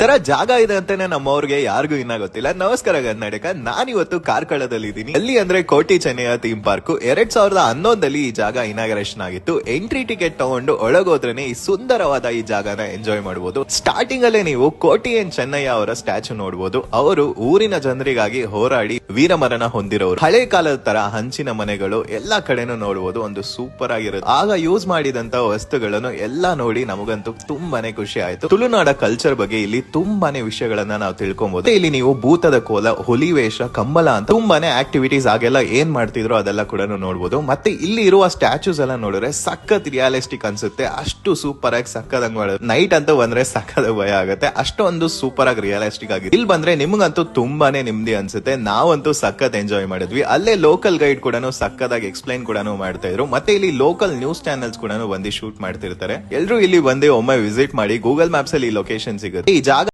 ತರ ಜಾಗ ಇದೆ ಅಂತಾನೆ ನಮ್ಮವ್ರಿಗೆ ಯಾರಿಗೂ ಇನ್ನ ಗೊತ್ತಿಲ್ಲ. ನಮಸ್ಕಾರ ಕರ್ನಾಟಕ. ನಾನಿವತ್ತು ಕಾರ್ಕಳದಲ್ಲಿ ಇದ್ದೀನಿ ಅಲ್ಲಿ ಅಂದ್ರೆ ಕೋಟಿ ಚೆನ್ನೈಯ ಥೀಮ್ ಪಾರ್ಕ್ ಎರಡ್ ಸಾವಿರದ ಹನ್ನೊಂದಲ್ಲಿ ಈ ಜಾಗ ಇನಾಗರೇಷನ್ ಆಗಿತ್ತು. ಎಂಟ್ರಿ ಟಿಕೆಟ್ ತಗೊಂಡು ಒಳಗೋದ್ರೇನೆ ಈ ಸುಂದರವಾದ ಈ ಜಾಗನ ಎಂಜಾಯ್ ಮಾಡಬಹುದು ಸ್ಟಾರ್ಟಿಂಗ್ ಅಲ್ಲೇ ನೀವು ಕೋಟಿ ಎನ್ ಚೆನ್ನಯ್ಯ ಅವರ ಸ್ಟ್ಯಾಚು ನೋಡಬಹುದು ಅವರು ಊರಿನ ಜನರಿಗಾಗಿ ಹೋರಾಡಿ ವೀರಮರಣ ಹೊಂದಿರೋರು. ಹಳೆ ಕಾಲದ ತರ ಹಂಚಿನ ಮನೆಗಳು ಎಲ್ಲಾ ಕಡೆನೂ ನೋಡಬಹುದು ಒಂದು ಸೂಪರ್ ಆಗಿರುತ್ತೆ. ಆಗ ಯೂಸ್ ಮಾಡಿದಂತ ವಸ್ತುಗಳನ್ನು ಎಲ್ಲಾ ನೋಡಿ ನಮಗಂತೂ ತುಂಬಾನೇ ಖುಷಿ ಆಯ್ತು. ತುಳುನಾಡ ಕಲ್ಚರ್ ಬಗ್ಗೆ ಇಲ್ಲಿ ತುಂಬಾನೇ ವಿಷಯಗಳನ್ನ ನಾವು ತಿಳ್ಕೊಬಹುದು ಇಲ್ಲಿ ನೀವು ಭೂತದ ಕೋಲ, ಹುಲಿ ವೇಷ ಕಂಬಲ ಅಂತ ತುಂಬಾನೇ ಆಕ್ಟಿವಿಟೀಸ್ ಆಗೆಲ್ಲ ಏನ್ ಮಾಡ್ತಿದ್ರು ಅದೆಲ್ಲ ಕೂಡ ನೋಡಬಹುದು ಮತ್ತೆ ಇಲ್ಲಿ ಇರುವ ಸ್ಟ್ಯಾಚ್ಯೂಸ್ ಎಲ್ಲ ನೋಡಿದ್ರೆ ಸಖತ್ ರಿಯಾಲಿಸ್ಟಿಕ್ ಅನ್ಸುತ್ತೆ. ಅಷ್ಟು ಸೂಪರ್ ಆಗಿ ಸಕ್ಕದಂಗ್ ಮಾಡೋದು ನೈಟ್ ಅಂತ ಬಂದ್ರೆ ಸಕ್ಕದ ಭಯ ಆಗುತ್ತೆ. ಅಷ್ಟೊಂದು ಸೂಪರ್ ಆಗಿ ರಿಯಾಲಿಸ್ಟಿಕ್ ಆಗಿದೆ. ಇಲ್ಲಿ ಬಂದ್ರೆ ನಿಮ್ಗಂತೂ ತುಂಬಾನೇ ನೆಮ್ಮದಿ ಅನ್ಸುತ್ತೆ. ನಾವಂತೂ ಸಖತ್ ಎಂಜಾಯ್ ಮಾಡಿದ್ವಿ. ಅಲ್ಲೇ ಲೋಕಲ್ ಗೈಡ್ ಕೂಡ ಸಕ್ಕದಾಗಿ ಎಕ್ಸ್ಪ್ಲೈನ್ ಕೂಡ ಮಾಡ್ತಾ ಇದ್ರು. ಮತ್ತೆ ಇಲ್ಲಿ ಲೋಕಲ್ ನ್ಯೂಸ್ ಚಾನೆಲ್ಸ್ ಕೂಡ ಬಂದು ಶೂಟ್ ಮಾಡ್ತಿರ್ತಾರೆ. ಎಲ್ಲರೂ ಇಲ್ಲಿ ಬಂದು ಒಮ್ಮೆ ವಿಸಿಟ್ ಮಾಡಿ ಗೂಗಲ್ ಮ್ಯಾಪ್ಸ್ ಅಲ್ಲಿ ಲೊಕೇಶನ್ ಸಿಗುತ್ತೆ. ಈ ಜಾಗ